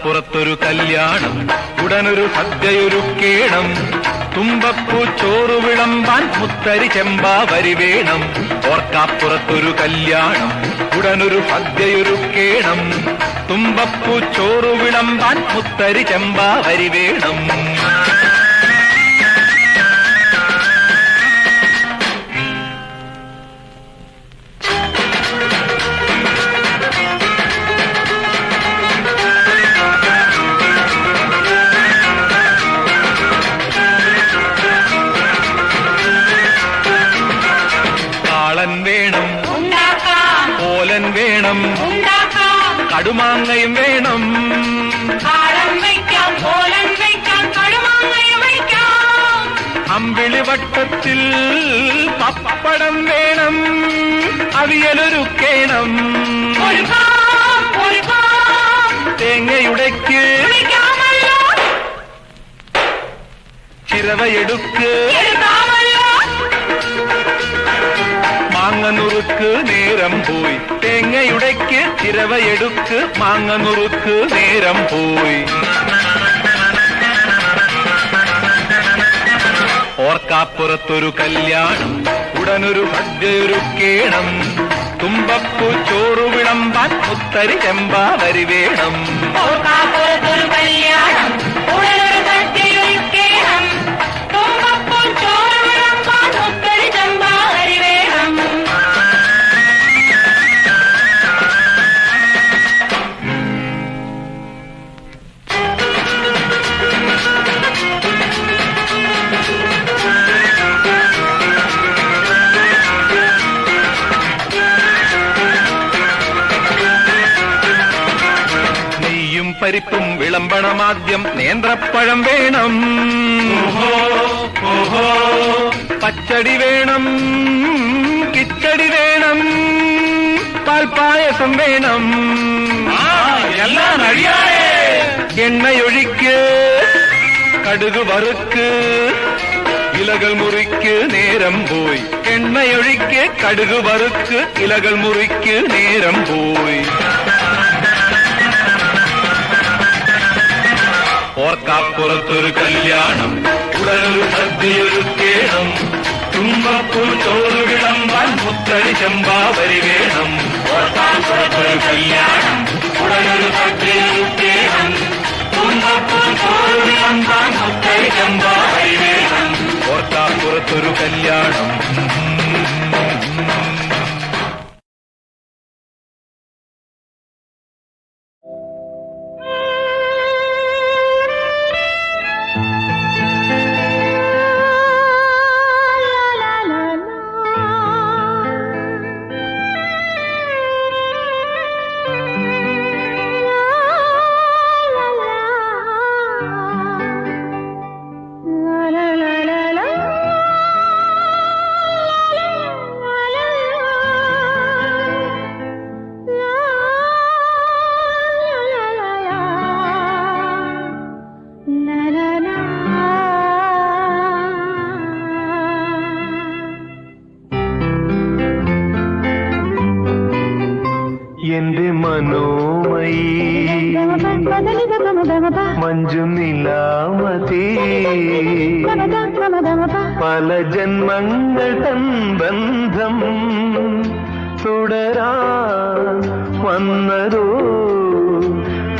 ഓർക്കാപ്പുറത്തൊരു കല്യാണം ഉടനൊരു സദ്യയൊരുക്കേണം തുമ്പപ്പൂ ചോറു വിളമ്പാൻ മുത്തരി ചെമ്പാവരി വേണം. ഓർക്കാപ്പുറത്തൊരു കല്യാണം ഉടനൊരു സദ്യയൊരുക്കേണം തുമ്പപ്പൂ ചോറു വിളമ്പാൻ മുത്തരി ചെമ്പാവരി വേണം. കടുമാങ്ങയും വേണം കാളം വയ്ക്കാം കോലൻ വയ്ക്കാം കടുമാങ്ങയും വയ്ക്കാം അമ്പിളി വട്ടത്തിൽ പപ്പടം വേണം അവിയലൊരുക്കേണം ഒരുക്കാം ഒരുക്കാം തേങ്ങയുടയ്ക്ക് വിളിക്കാമല്ലോ ചിരവയെടുക്ക് നുറുക്ക് നേരം പോയി. തേങ്ങയുടയ്ക്ക് ചിരവയെടുക്ക് മാങ്ങ നുറുക്ക് നേരം പോയി. ഓർക്കാപ്പുറത്തൊരു കല്യാണം ഉടനൊരു സദ്യയൊരുക്കേണം തുമ്പപ്പൂ ചോറു വിളമ്പാൻ മുത്തരി ചെമ്പാവരി വേണം. ഓർക്കാപ്പുറത്തൊരു നെയ്യും പരിപ്പും വിളമ്പണമാദ്യം നേന്ത്രപ്പഴം വേണം പച്ചടി വേണം കിച്ചടി വേണം പാൽപ്പായസം വേണം എല്ലാം എണ്ണയൊഴിക്ക് കടുക് വറുക്ക് ഇലകൾ മുറിക്ക് നേരം പോയി എണ്ണയൊഴിക്ക് കടുക് വറുക്ക് ഇലകൾ മുറിക്ക് നേരം പോയി ഓർക്കാപ്പുറത്തൊരു കല്യാണം ഉടനൊരു സദ്യയൊരുക്കേണം തുമ്പപ്പൂ ചോറ് വിളമ്പാൻ മുത്തടി ചെമ്പാവരി വേണം ഓർക്കാപ്പുറത്തൊരു കല്യാണം ഉടനൊരു സദ്യയൊരുക്കേണം തുമ്പപ്പൂ ചോറ് വിളമ്പാൻ മുത്തടി ചെമ്പാവരി വേണം ഓർക്കാപ്പുറത്തൊരു കല്യാണം മഞ്ജു നിലാമതി. പല ജന്മങ്ങൾ തൻ ബന്ധം തുടരാ വന്നതോ?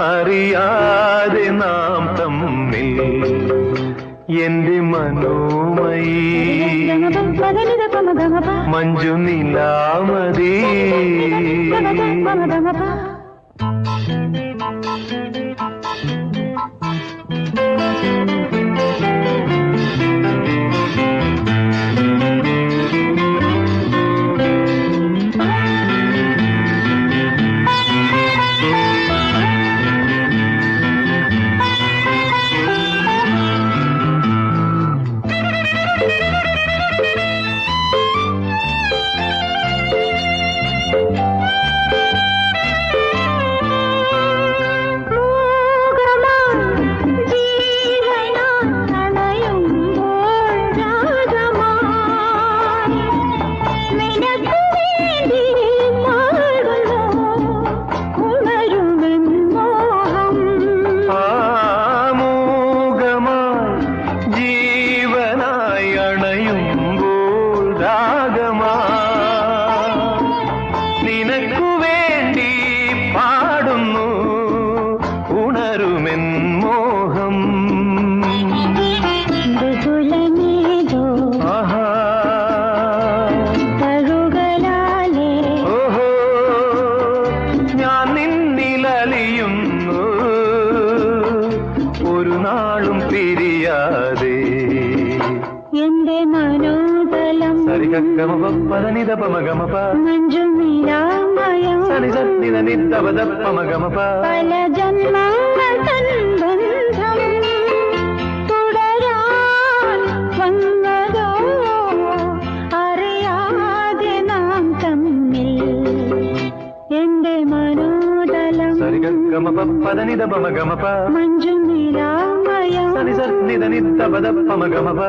അറിയാതെ നാം തമ്മിൽ എന്റെ മനോമയി. മഞ്ജു നിലാമതി. പല ജന്മങ്ങൾ തൻ ബന്ധം തുടരാൻ വന്നതോ അറിയാതെ നാം തമ്മിൽ എന്റെ സരിഗമപനിതപമഗമപ മഞ്ജുനിരാമയം പദപ്പമ പീലികൾ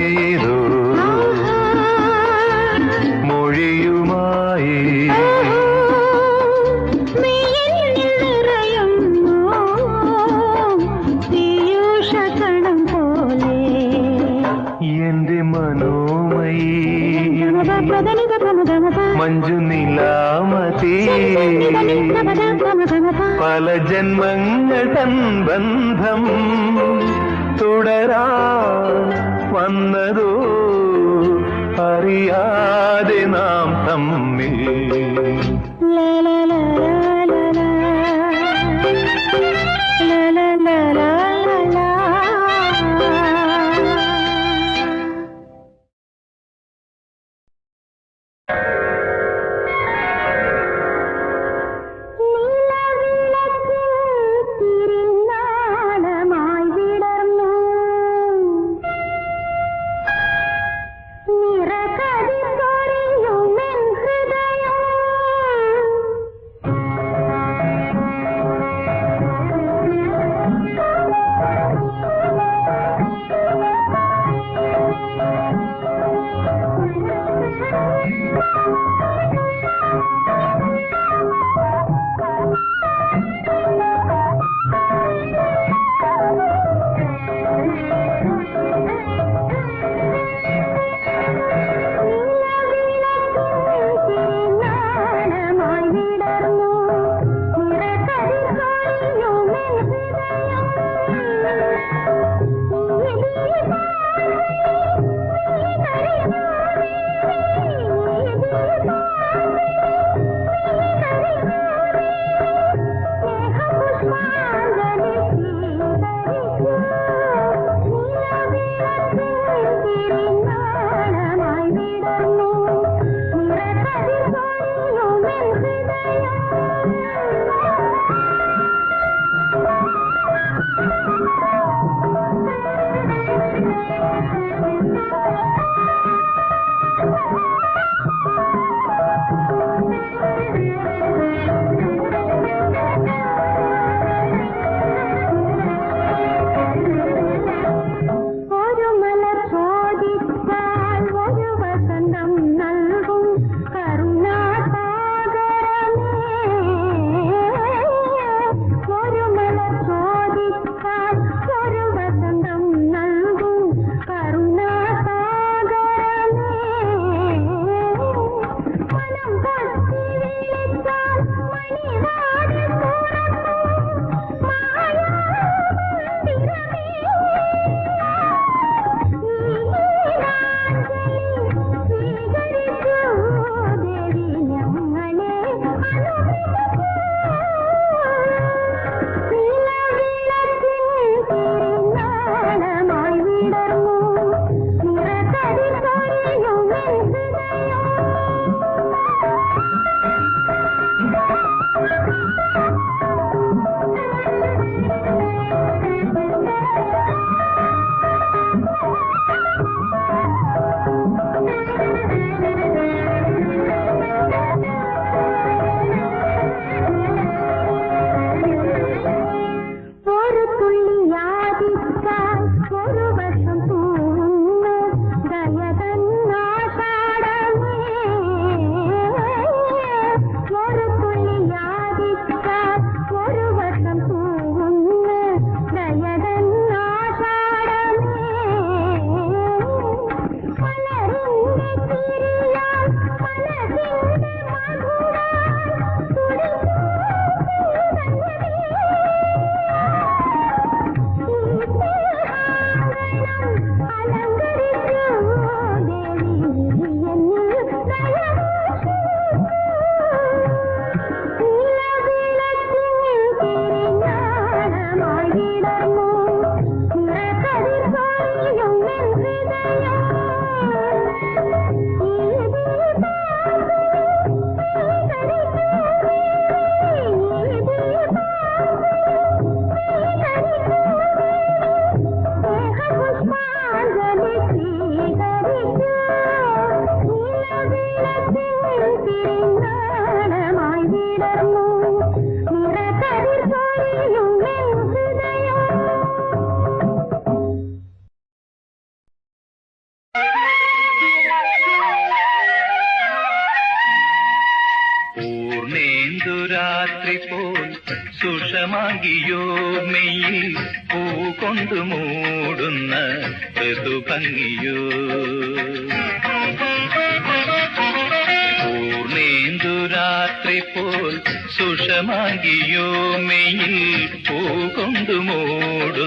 മധുരമേതോ മൊഴിയുമായി. എന്റെ മനോമയി. മഞ്ജു നിലാമതി. പല ജന്മങ്ങൾ തൻ ബന്ധം തുടരാൻ വന്നതോ? അറിയാതെ നാം തമ്മിൽ. Thank വിടർന്നു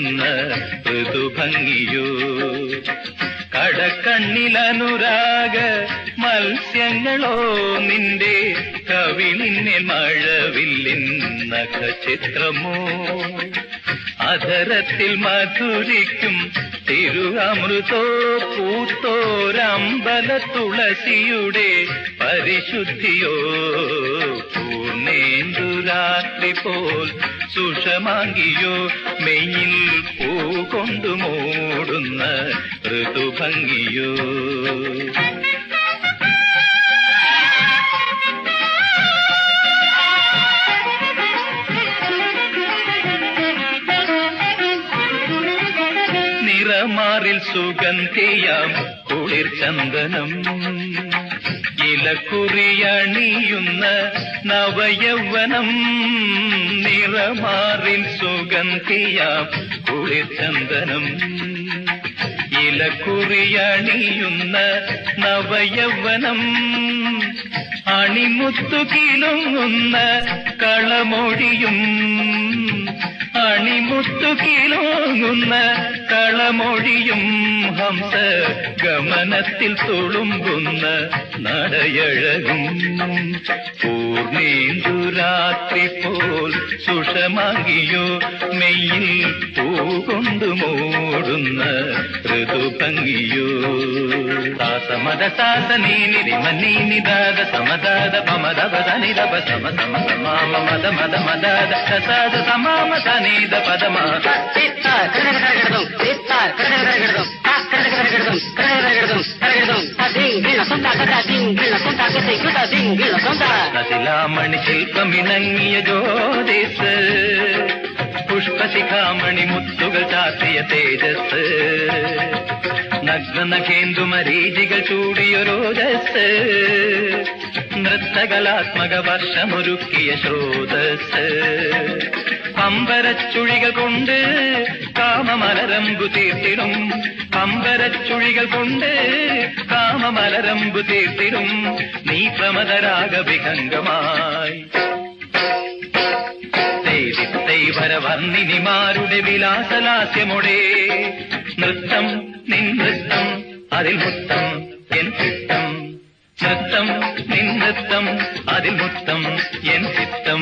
മൂടുന്ന ഋതുഭംഗിയോ കടക്കണ്ണിലനുരാഗ മത്സ്യങ്ങളോ നിന്റെ കവിളിന്നെ മഴവില്ലിൻ നഖചിത്രമോ? അധരത്തിൽ മധുരിക്കും തിരുഅമൃതോ പൂത്തോരമ്പല തുളസിയുടെ പരിശുദ്ധിയോ? പൂർണേന്ദുരാത്രി പോൽ സുഷമാങ്കിയോ മെയ്യിൽ പൂ കൊണ്ടു മൂടുന്ന ഋതുഭംഗിയോ? നിറമാറിൽ സുഗന്ധിയാം കുളിർ ചന്ദനം ഇലക്കുറിയണിയുന്ന നവയൗവനം നിറമാറിൻ സുഗന്ധിയാം കുളിർചന്ദനം. ഇലക്കുറിയണിയുന്ന നവയൗവനം അണിമുത്തുകിലുങ്ങുന്ന കളമൊഴിയും അണിമുത്തുകിലുങ്ങുന്ന കളമൊഴിയും ഹംസ ഗമനത്തിൽ തുളുമ്പുന്ന നടയഴകും പൂർണേന്ദുരാത്രി പോൽ സുഷമാകിയോ മെയ്യിൽ പൂകൊണ്ടു മൂടുന്ന ഋതുഭംഗിയോ സാസമത സാസ നീനിരി മനീനി ദാദ സമദാദ പമദവദ നിരപ സമ സമ സമാമ മദ മദ മദാദ സസാദ സമാമ സനീദ പദമ നദിലാമണി ശില്പമിണങ്ങിയ ജ്യോതിസ് പുഷ്പശിഖാമണി മുത്തുകൾ ചാത്തിയ തേജസ്. നഗ്ന നഖേന്ദു മരീചികൾ ചൂടിയൊരോജസ് നൃത്തകലാത്മക വർഷമൊരുക്കിയ ശ്രോതസ്. പമ്പരച്ചുഴികൾ കൊണ്ട് കാമമലരമ്പു തീർത്തിടും. പമ്പരച്ചുഴികൾ കൊണ്ട് കാമമലരമ്പു തീർത്തിടും. നീ പ്രമദരാഗ വിഹംഗമായി. വിലാസലാസ്യമൊടേ വിലാസലാസ്യമൊടെ. നൃത്തം നിൻ നൃത്തം അതിൽ മുത്തം എൻ ചിത്തം. നൃത്തം നിൻ നൃത്തം അതിൽ മുത്തം എൻ ചിത്തം.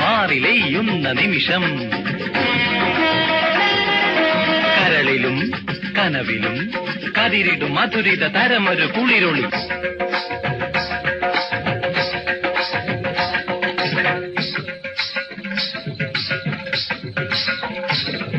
മാറിലെയ്യുന്ന നിമിഷം കരളിലും കനവിലും കതിരിടും മധുരിത തരമൊരു കുളിരൊളി Thank you.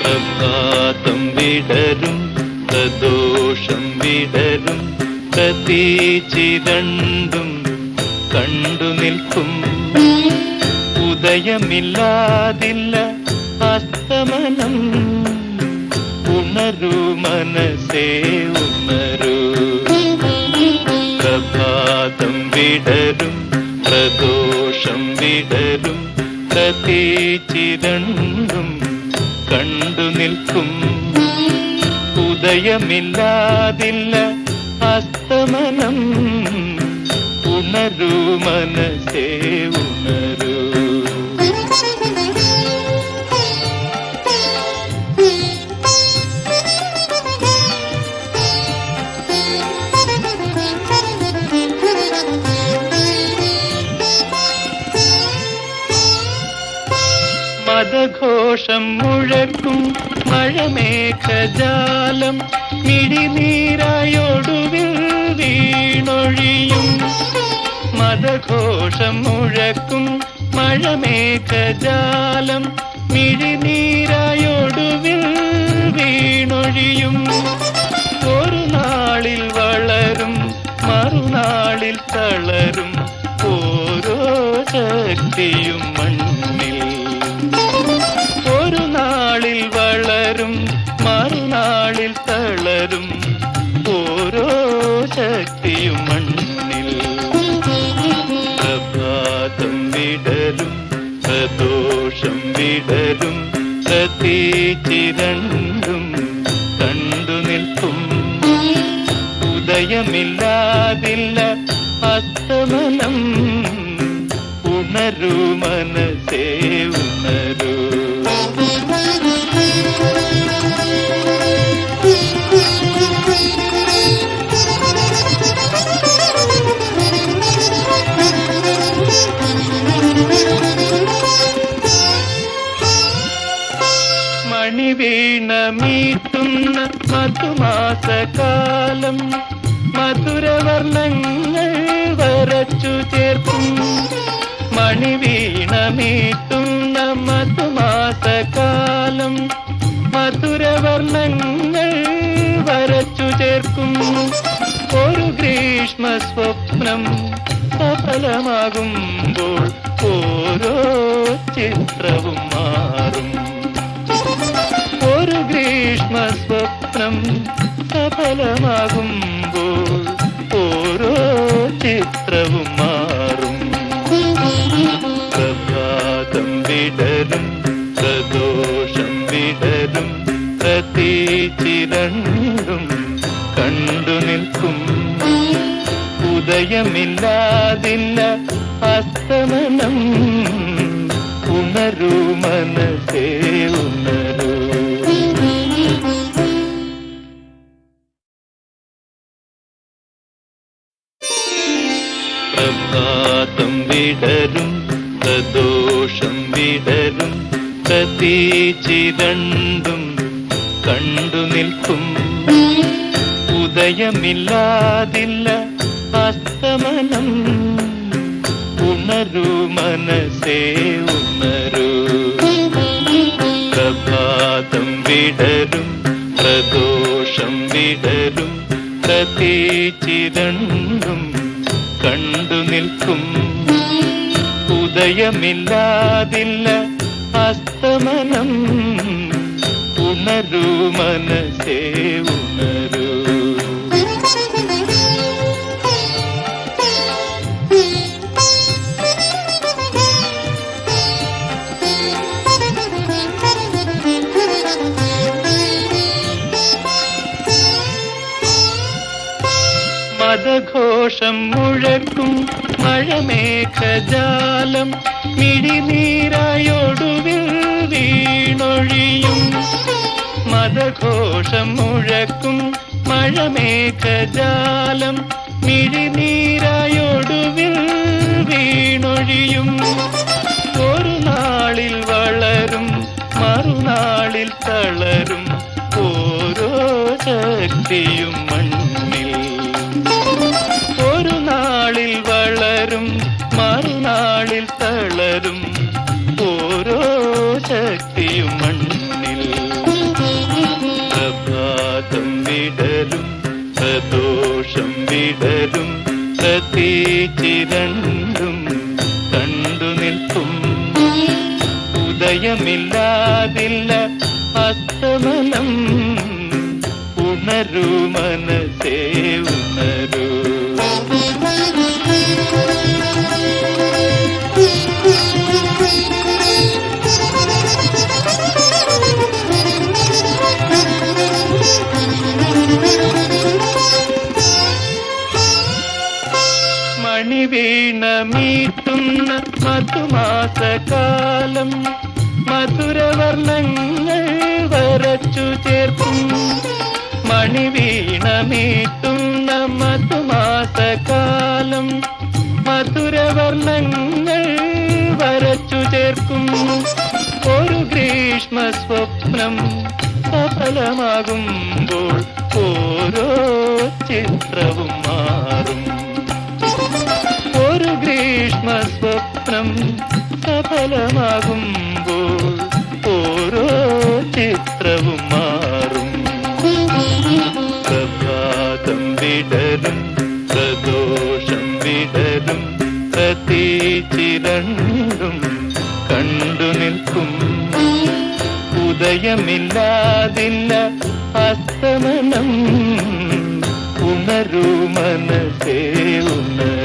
പ്രഭാതം വിടരും പ്രദോഷം വിടരും പ്രതീചിരണ്ടും കണ്ടു നിൽക്കും. ഉദയമില്ലാതില്ല മനസ്സേ ഉണരൂ. പ്രഭാതം വിടരും പ്രദോഷം വിടരും പ്രതീചിരണ്ടും കണ്ടു നിൽക്കും. ഉദയമില്ലാതില്ല അസ്തമനം ഉണരൂ മനസ്സേ ഉണരൂ. മതഘോഷം മുഴക്കും മഴമേഘജാലം മിഴിനീരായൊടുവിൽ വീണൊഴിയും. മതഘോഷം മുഴക്കും മഴമേഘജാലം മിഴിനീരായൊടുവിൽ വീണൊഴിയും. ഒരു നാളിൽ വളരും മറുനാളിൽ തളരും ഓരോ ശക്തിയും. ഉണരൂ മനസ്സേ ഉണരൂ സ്വപ്നം സഫലമാകുമ്പോൾ ഓരോ ചിത്രവും മാറും. ഒരു ഗ്രീഷ്മ സ്വപ്നം സഫലമാകുമ്പോൾ ഓരോ ചിത്രവും മാറും. പ്രഭാതം വിടരും പ്രദോഷം വിടരും പ്രതീചിരണ്ടും കണ്ടു നിൽക്കും ഉദയമില്ലാതില്ല അസ്തമനം ഉണരൂ മനസ്സേ ഉണരൂ. പ്രഭാതം വിടരും പ്രദോഷം വിടരും പ്രതീചിരണ്ടും കണ്ടു നിൽക്കും. ഉദയമില്ലാതില്ല അസ്തമനം ഉണരൂ മനസ്സേ ഉണരൂ. പ്രഭാതം വിടരും പ്രദോഷം വിടരും പ്രതീചിരണ്ടും കണ്ടു നിൽക്കും. ഉദയമില്ലാതില്ല അസ്തമനം. ഉണരൂ മനസ്സേ ഉണരൂ. മതഘോഷം മുഴക്കും മഴമേഘജാലം. മിഴിനീരായൊടുവിൽ വീണൊഴിയും. മതഘോഷം മുഴക്കും മഴമേഘജാലം. മിഴിനീരായൊടുവിൽ വീണൊഴിയും. ഒരു നാളിൽ വളരും മറുനാളിൽ തളരും. ഓരോ ശക്തിയും പ്രത്യേകിരണ്ടും കണ്ടു നിൽക്കും. ഉദയമില്ലാതില്ല അസ്തമനം. ഉണരൂ മനസ്സേ ഉണരൂ. മണിവീണമീട്ടുന്ന മധുമാസകാലം മധുരവർണങ്ങൾ വരച്ചു ചേർക്കും. മണിവീണമീട്ടുന്ന മധുമാസകാലം മധുരവർണങ്ങൾ വരച്ചു ചേർക്കും. ഒരു ഗ്രീഷ്മ സ്വപ്നം സഫലമാകുമ്പോൾ ഓരോ ചിത്രവും മാറും. ഒരു ഗ്രീഷ്മ സ്വപ്നം സഫലമാകുമ്പോൾ ഓരോ ചിത്രവും മാറും. പ്രഭാതം വിടരും പ്രദോഷം വിടരും പ്രതീചിരണ്ടും കണ്ടു നിൽക്കും. ഉദയമില്ലാതില്ല അസ്തമനം ഉണരൂ മനസ്സേ ഉണരൂ